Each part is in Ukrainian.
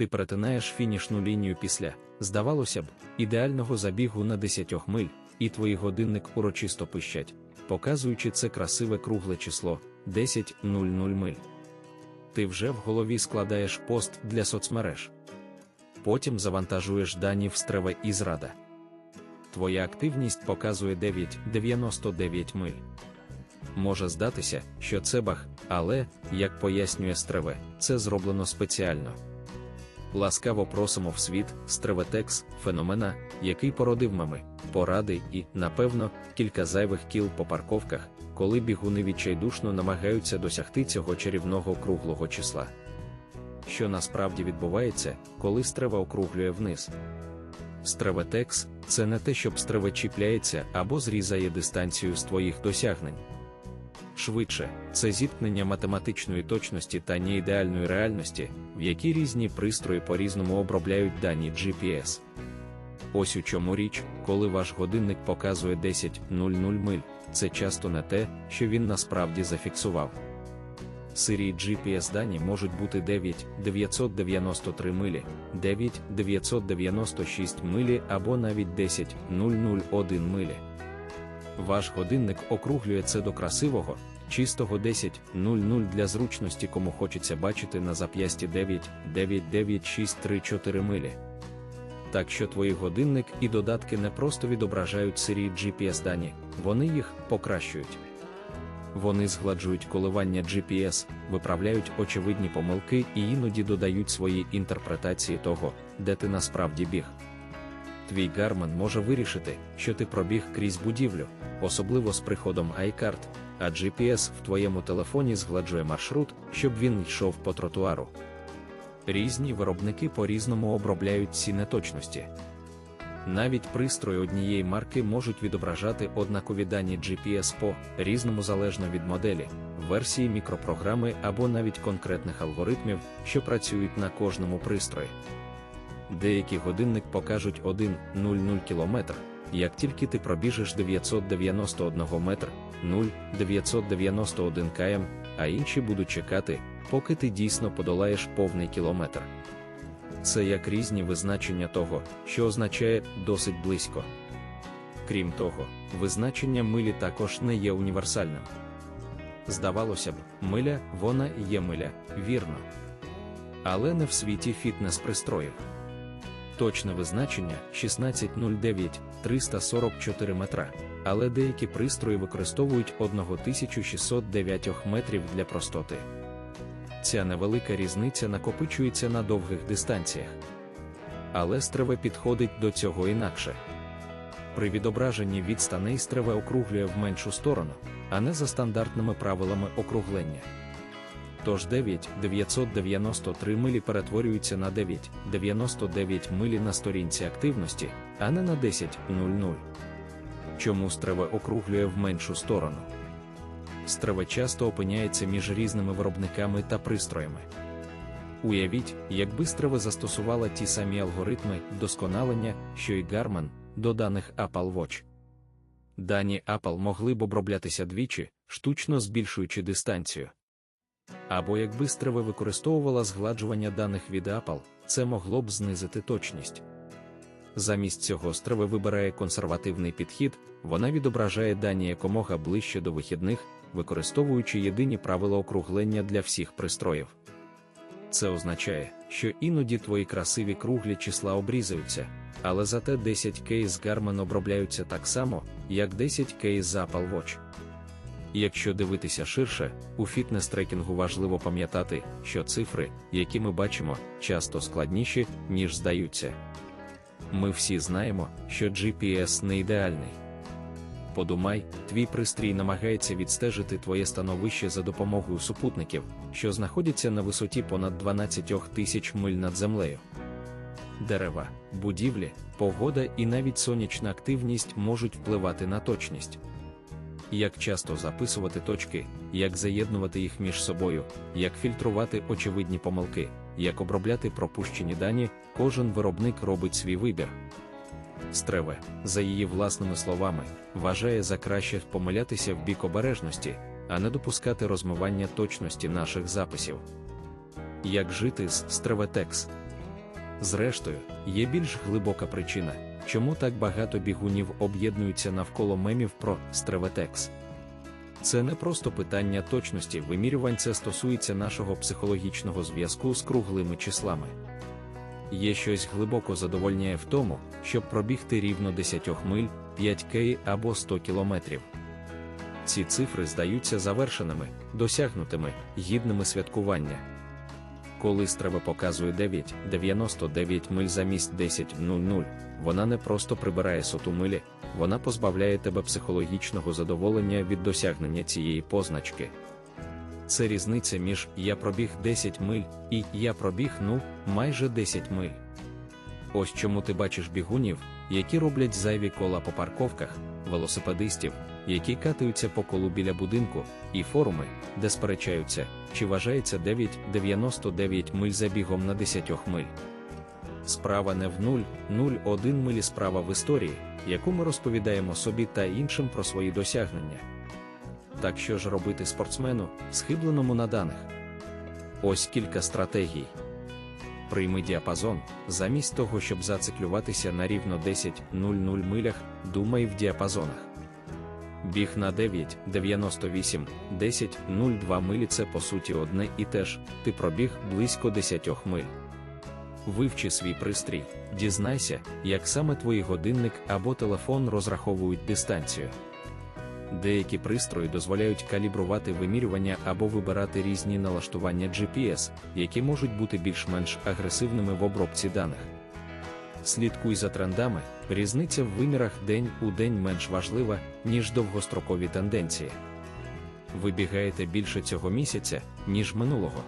ти перетинаєш фінішну лінію після, здавалося б, ідеального забігу на 10 миль, і твій годинник урочисто пищать, показуючи це красиве кругле число 10.00 миль. Ти вже в голові складаєш пост для соцмереж. Потім завантажуєш дані в стреве і зрада. Твоя активність показує 9,99 миль. Може здатися, що це баг, але, як пояснює Стреве, це зроблено спеціально. Ласкаво просимо в світ Стреветекс, феномена, який породив мами, поради і, напевно, кілька зайвих кіл по парковках, коли бігуни відчайдушно намагаються досягти цього чарівного круглого числа. Що насправді відбувається, коли стрева округлює вниз. Стреветекс це не те, щоб стреве чіпляється або зрізає дистанцію з твоїх досягнень. Швидше, це зіткнення математичної точності та неідеальної реальності, в якій різні пристрої по-різному обробляють дані GPS. Ось у чому річ, коли ваш годинник показує 10.00 миль, це часто не те, що він насправді зафіксував. Сирії GPS дані можуть бути 9,993 милі, 9,996 милі або навіть 10,001 милі. Ваш годинник округлює це до красивого, чистого 10.00 для зручності, кому хочеться бачити на зап'ясті 9,99634 милі. Так що твої годинник і додатки не просто відображають серії GPS дані, вони їх покращують. Вони згладжують коливання GPS, виправляють очевидні помилки і іноді додають свої інтерпретації того, де ти насправді біг. Твій гарман може вирішити, що ти пробіг крізь будівлю, особливо з приходом iCard, а GPS в твоєму телефоні згладжує маршрут, щоб він йшов по тротуару. Різні виробники по-різному обробляють ці неточності. Навіть пристрої однієї марки можуть відображати однакові дані GPS по різному залежно від моделі, версії мікропрограми або навіть конкретних алгоритмів, що працюють на кожному пристрої. Деякі годинник покажуть 1,00 км, як тільки ти пробіжиш 991 метр, 0,991 км, а інші будуть чекати, поки ти дійсно подолаєш повний кілометр. Це як різні визначення того, що означає досить близько. Крім того, визначення милі також не є універсальним. Здавалося б, миля вона є миля, вірно. Але не в світі фітнес-пристроїв. Точне визначення 1609 344 метра, але деякі пристрої використовують 1609 метрів для простоти. Ця невелика різниця накопичується на довгих дистанціях. Але стреве підходить до цього інакше. При відображенні відстаней стреве округлює в меншу сторону, а не за стандартними правилами округлення. Тож 9,993 милі перетворюються на 9,99 милі на сторінці активності, а не на 10,00. Чому стреве округлює в меншу сторону? Стреве часто опиняється між різними виробниками та пристроями. Уявіть, якби стреве застосувала ті самі алгоритми вдосконалення, що й Garmin, до даних Apple Watch. Дані Apple могли б оброблятися двічі, штучно збільшуючи дистанцію. Або якби Стреве використовувала згладжування даних від Apple, це могло б знизити точність. Замість цього Стреве вибирає консервативний підхід, вона відображає дані якомога ближче до вихідних, використовуючи єдині правила округлення для всіх пристроїв. Це означає, що іноді твої красиві круглі числа обрізаються, але зате 10 кейс з Garmin обробляються так само, як 10 кейс з Apple Watch. Якщо дивитися ширше, у фітнес-трекінгу важливо пам'ятати, що цифри, які ми бачимо, часто складніші, ніж здаються. Ми всі знаємо, що GPS не ідеальний. Подумай, твій пристрій намагається відстежити твоє становище за допомогою супутників, що знаходяться на висоті понад 12 тисяч миль над землею. Дерева, будівлі, погода і навіть сонячна активність можуть впливати на точність. Як часто записувати точки, як заєднувати їх між собою, як фільтрувати очевидні помилки, як обробляти пропущені дані, кожен виробник робить свій вибір. Стреве, за її власними словами, вважає за краще помилятися в бік обережності, а не допускати розмивання точності наших записів. Як жити з Стреветекс? Зрештою, є більш глибока причина, чому так багато бігунів об'єднуються навколо мемів про стреветекс. Це не просто питання точності вимірювань, це стосується нашого психологічного зв'язку з круглими числами. Є щось глибоко задовольняє в тому, щоб пробігти рівно 10 миль, 5 кей або 100 кілометрів. Ці цифри здаються завершеними, досягнутими, гідними святкування. Коли стрева показує 9,99 миль замість 10,00, вона не просто прибирає соту милі, вона позбавляє тебе психологічного задоволення від досягнення цієї позначки. Це різниця між я пробіг 10 миль і я пробіг ну майже 10 миль. Ось чому ти бачиш бігунів, які роблять зайві кола по парковках, велосипедистів, які катаються по колу біля будинку, і форуми, де сперечаються, чи вважається 9,99 миль забігом на 10 миль. Справа не в 0,01 милі справа в історії, яку ми розповідаємо собі та іншим про свої досягнення. Так що ж робити спортсмену, схибленому на даних? Ось кілька стратегій. Прийми діапазон, замість того, щоб зациклюватися на рівно 10,00 милях, думай в діапазонах. Біг на 9, 98, 10, 02 милі це по суті одне і те ж, ти пробіг близько 10 миль. Вивчи свій пристрій, дізнайся, як саме твій годинник або телефон розраховують дистанцію. Деякі пристрої дозволяють калібрувати вимірювання або вибирати різні налаштування GPS, які можуть бути більш-менш агресивними в обробці даних. Слідкуй за трендами, різниця в вимірах день у день менш важлива, ніж довгострокові тенденції. Ви бігаєте більше цього місяця, ніж минулого.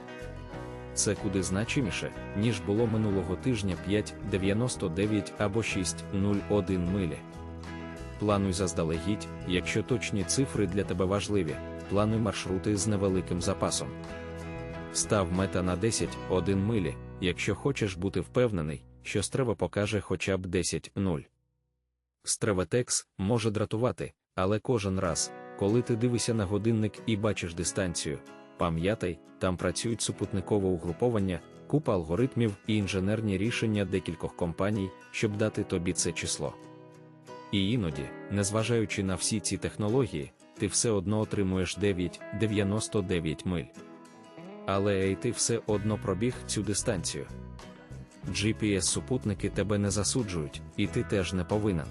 Це куди значиміше, ніж було минулого тижня 5,99 або 6,01 милі. Плануй заздалегідь, якщо точні цифри для тебе важливі, плануй маршрути з невеликим запасом. Став мета на 10-1 милі, якщо хочеш бути впевнений, що стрева покаже хоча б 10-0. Стреветекс може дратувати, але кожен раз, коли ти дивишся на годинник і бачиш дистанцію, пам'ятай, там працюють супутникове угруповання, купа алгоритмів і інженерні рішення декількох компаній, щоб дати тобі це число. І іноді, незважаючи на всі ці технології, ти все одно отримуєш 9,99 миль. Але ей ти все одно пробіг цю дистанцію. GPS-супутники тебе не засуджують, і ти теж не повинен.